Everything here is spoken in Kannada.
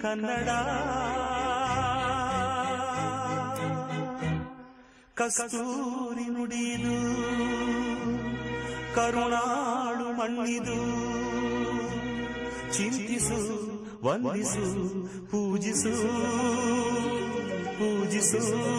ಕನ್ನಡ. ಕಸ್ತೂರಿ ನುಡಿದು ಕರುಣಾಳು ಮಣ್ಣಿದು ಚಿಂತಿಸು ವಂದಿಸು ಪೂಜಿಸು ಪೂಜಿಸು.